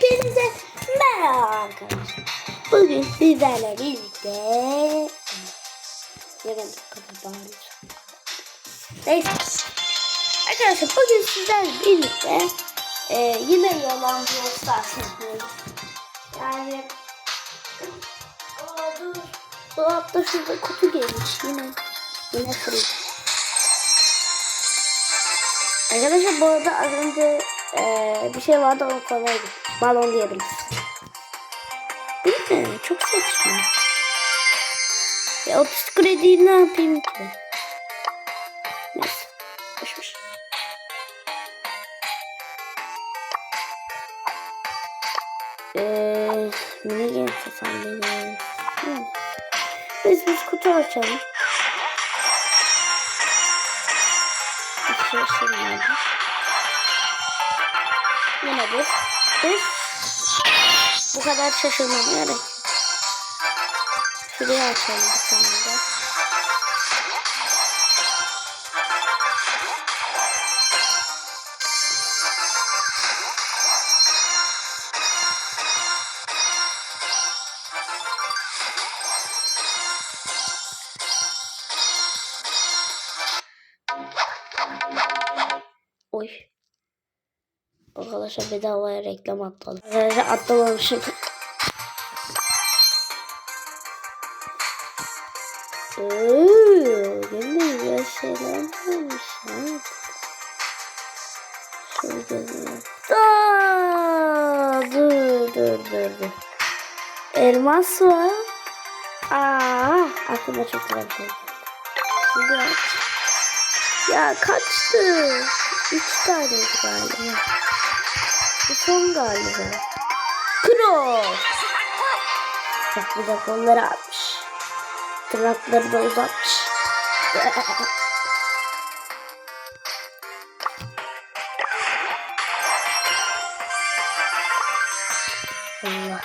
Hepinize merhaba arkadaşlar. Bugün sizlerle birlikte... Yarın kadar bağırıyor. Neyse. Arkadaşlar bugün sizlerle birlikte e, yine yalan Brawl Stars yapıyoruz. Yani... Aa, dur. Dolapta şurada kutu gelmiş yine. Yine free. Arkadaşlar bu arada az önce eee, bir şey vardı o kolaydı. Balon diyebiliriz. Değil mi? Çok saçma. Ya 30 krediyi ne yapayım ki? Neyse. Boşmuş. Eee sesam benim. Hı. Biz biz kutu açalım. Bir şey sormadı. Yine bir. Bir. Bu kadar şaşırmama gerek. yok. Şurayı açalım bir tane de. Oy. Arkadaşlar bedavaya reklam atladım. Arkadaşlar atlamamışım. Ooo, yine güzel şeyler varmış. Şöyle gözüme. Aa, dur dur dur dur. Elmas var. Aa, aklıma çok güzel şey aç. Ya kaçtı? Üç tane galiba. Bu son galiba. Cross. De kolları atmış. Tırnakları da uzatmış. Allah.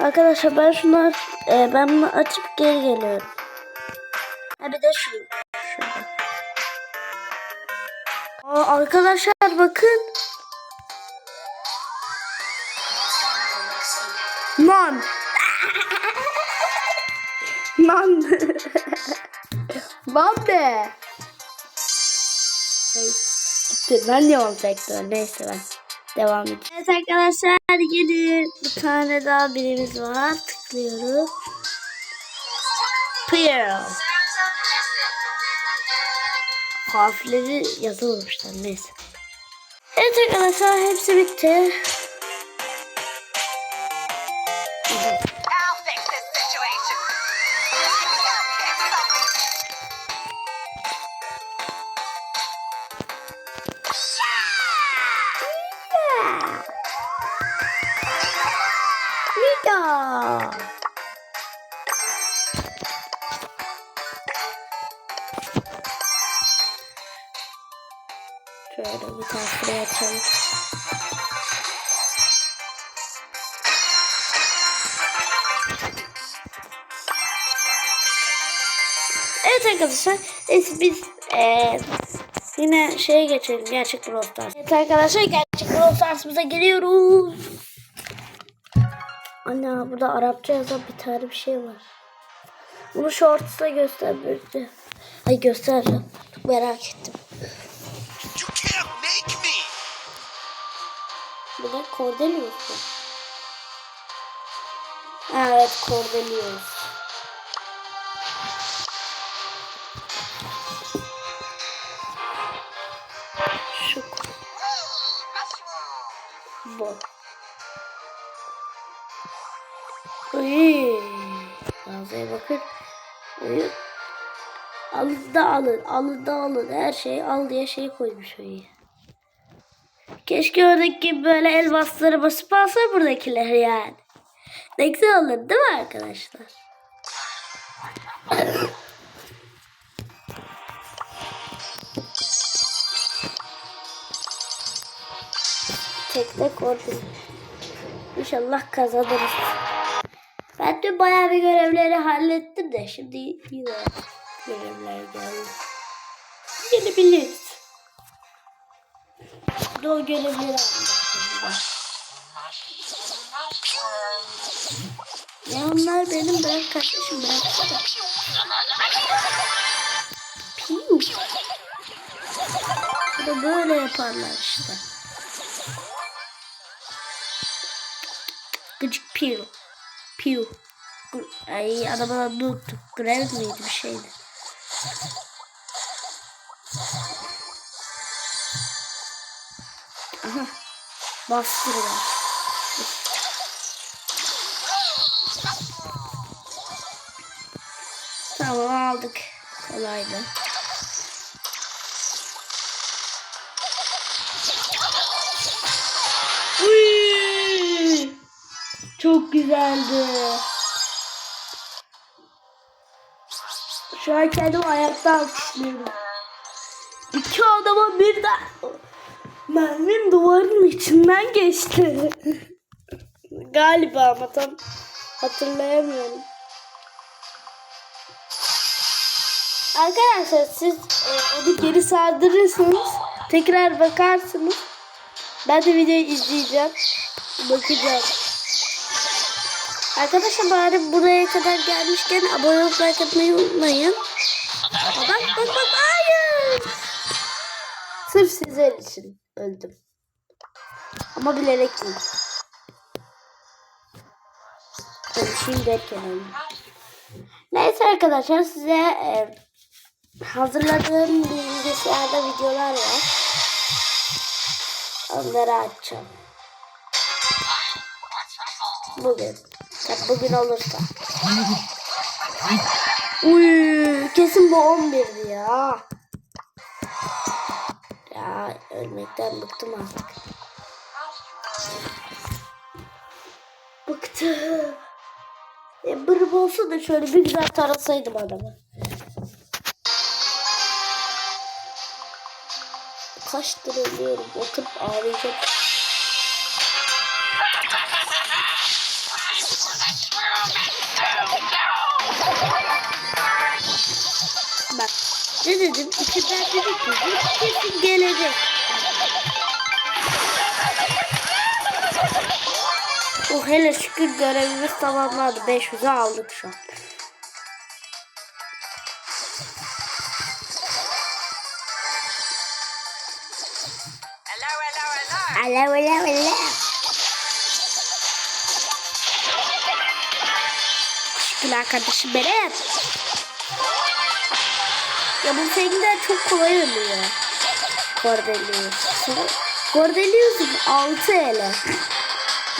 Arkadaşlar ben şunlar e, ben bunu açıp geri geliyorum. Ha bir de şu. Şurada. Aa, arkadaşlar bakın. Lan. Lan. Lan be. Gitti. Ben de olacaktı. Neyse ben. Devam edeceğim. Evet arkadaşlar gelin. Bir tane daha birimiz var. Tıklıyoruz. Pearl. Harfleri yazılmamışlar neyse. Evet arkadaşlar hepsi bitti. Açalım. Evet arkadaşlar neyse biz eee, yine şeye geçelim gerçek Brawl Stars. Evet arkadaşlar gerçek Brawl Stars'ımıza geliyoruz. Anne burada Arapça yazan bir tane bir şey var. Bunu shorts'ta göstermişti. Ay göstereceğim. Çok merak ettim. Bu da Cordelius mu? Evet Cordelius. Şu bu. Uy. Ağzaya bakın. Uy. Alın da alın, alın da alın. Her şeyi al diye şey koymuş oraya. Keşke oradaki böyle elmasları basıp alsa buradakiler yani. Ne güzel olur değil mi arkadaşlar? Tek tek orada. İnşallah kazanırız. Ben de bayağı bir görevleri hallettim de şimdi yine görevler geldi. Gelebiliriz. Ve o görevleri aldım. Ya onlar benim bırak kardeşim bırak. Piu. Bu da böyle yaparlar işte. Gıcık piu. Piu. Ay adamına dur. Grev miydi bir şeydi. Bastırıyor. Tamam aldık. Kolaydı. Uy! Çok güzeldi. Şu an kendimi ayakta alkışlıyorum. İki adama birden mermim duvarın içinden geçti. Galiba ama tam hatırlayamıyorum. Arkadaşlar siz e, onu geri sardırırsınız. Tekrar bakarsınız. Ben de videoyu izleyeceğim. Bakacağım. Arkadaşlar bari buraya kadar gelmişken abone atmayı unutmayın. Bak bak bak hayır. Sırf sizler için öldüm. Ama bilerek değil. Konuşayım derken öldüm. Neyse arkadaşlar size e, hazırladığım bilgisayarda videolar var. Onları açacağım. Bugün. Tabii bugün olursa. Uy, kesin bu 11'di ya. Ya ölmekten bıktım artık. Bıktım. E, bırım olsa da şöyle bir güzel tarasaydım adamı. Kaçtır ölüyorum. Oturup ağlayacağım. Ne dedim? İçimden dedim ki bu kesin gelecek. Oh hele şükür görevimiz tamamlandı. 500'ü aldık şu an. Hello, hello, hello. Teşekkürler kardeşim benim. Ya bu fengler çok kolay ölüyor. Cordelius. Cordelius 6 ele.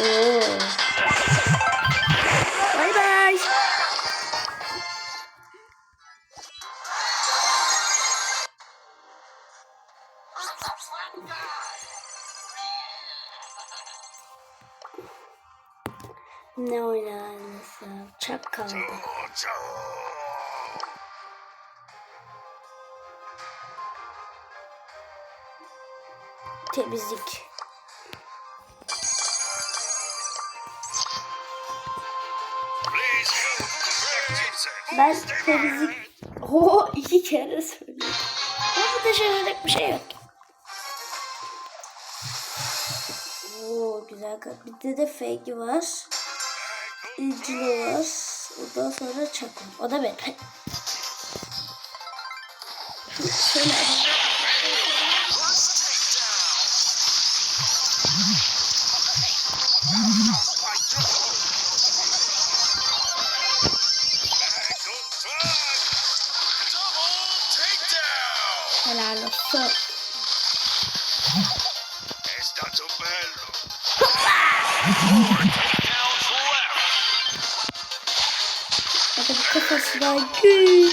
Oo. Bay bay. Ne oynarız ya? Çak kaldı. Temizlik. Ben temizlik... Oo iki kere söyledim. Ama şaşıracak bir şey yok. Oo güzel kat. Bir de fake var. İncili var. Ondan sonra çakıl. O da benim. Şöyle Está tu bello. Takedowns left. Hadi bu kafasına gül.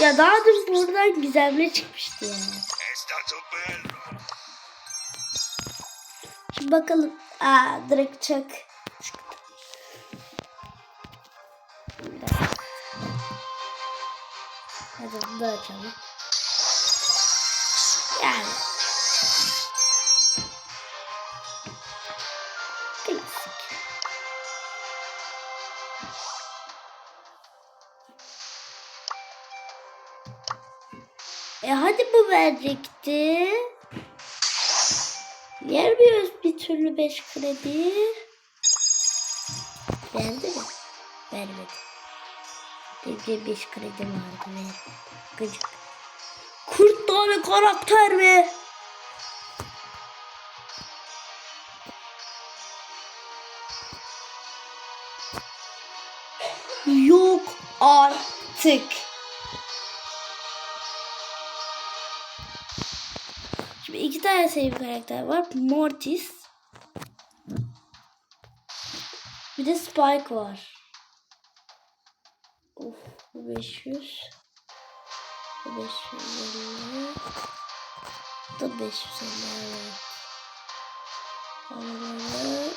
Ya daha dürüst buradan gizemli çıkmıştı ya. Şimdi bakalım. Aa direkt çak. Hadi bunu da açalım. Yani. Klasik. E hadi bu verecekti. Vermiyoruz bir türlü 5 kredi. Verdi mi? Vermedi. Benim 5 kredim vardı vermedi. Gıcık. 40 tane karakter mi? Yok artık. İki tane sevim karakter var. Mortis. Bir de Spike var. Of bu 500. Bu 550. Bu da 550 evet. Araları.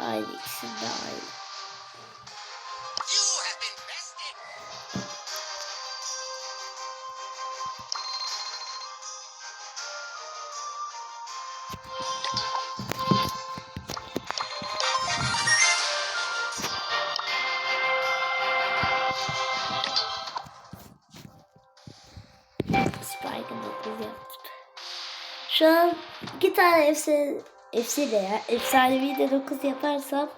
Aynı ikisi de aynı. 89 yaptı. Şu an iki tane efsane, efsane ya, efsanevi de 9 yaparsam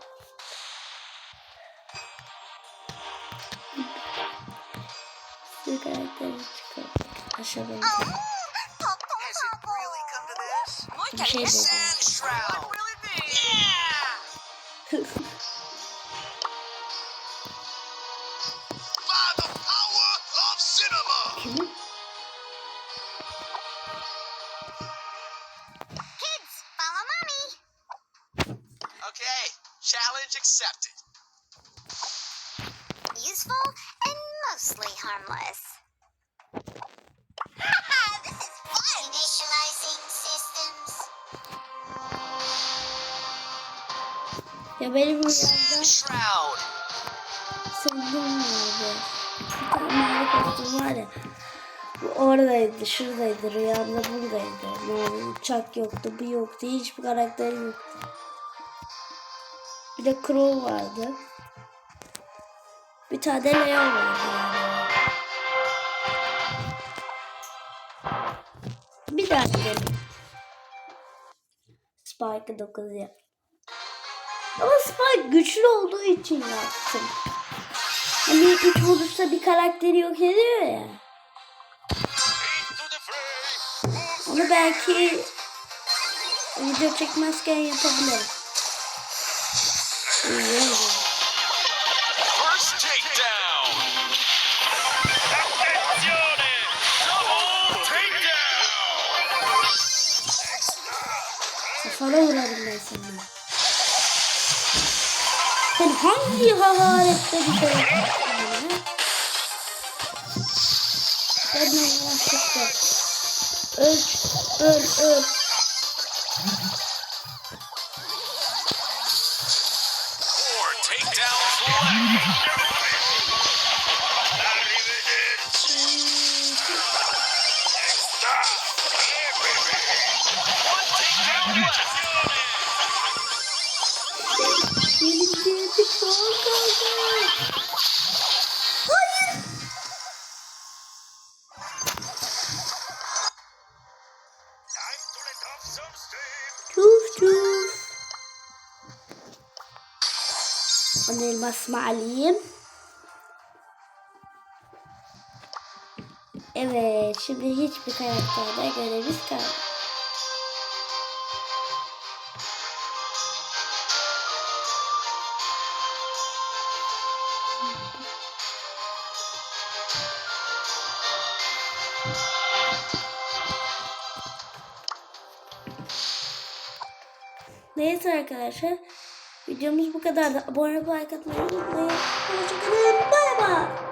bir karakteri çıkartacağım. Aşağıda. Bir şey buldum. Ya benim Shroud. sandım vardı. Bir tane mavi kostüm var ya. Oradaydı, şuradaydı, rüyamda buradaydı. Mavi uçak yoktu, bu yoktu, hiçbir karakter yoktu. Bir de Crow vardı. Bir tane Leon vardı. Bir daha gidelim. Spike'ı 9 yap. Ama Spike güçlü olduğu için yaptım. Hani üç vuruşta bir karakteri yok ediyor ya. Onu belki video çekmezken yapabilirim. İyi. Kafana vurarım ben seni. Sen hangi haharette bir şey? Ben yanlışlıkla. Öl, öl, öl. Yeah, Elmasımı alayım. Evet, şimdi hiçbir karakterde görevimiz kalmadı. Neyse arkadaşlar. Videomuz bu kadar da abone olup like atmayı unutmayın. Hoşçakalın. Bay bay.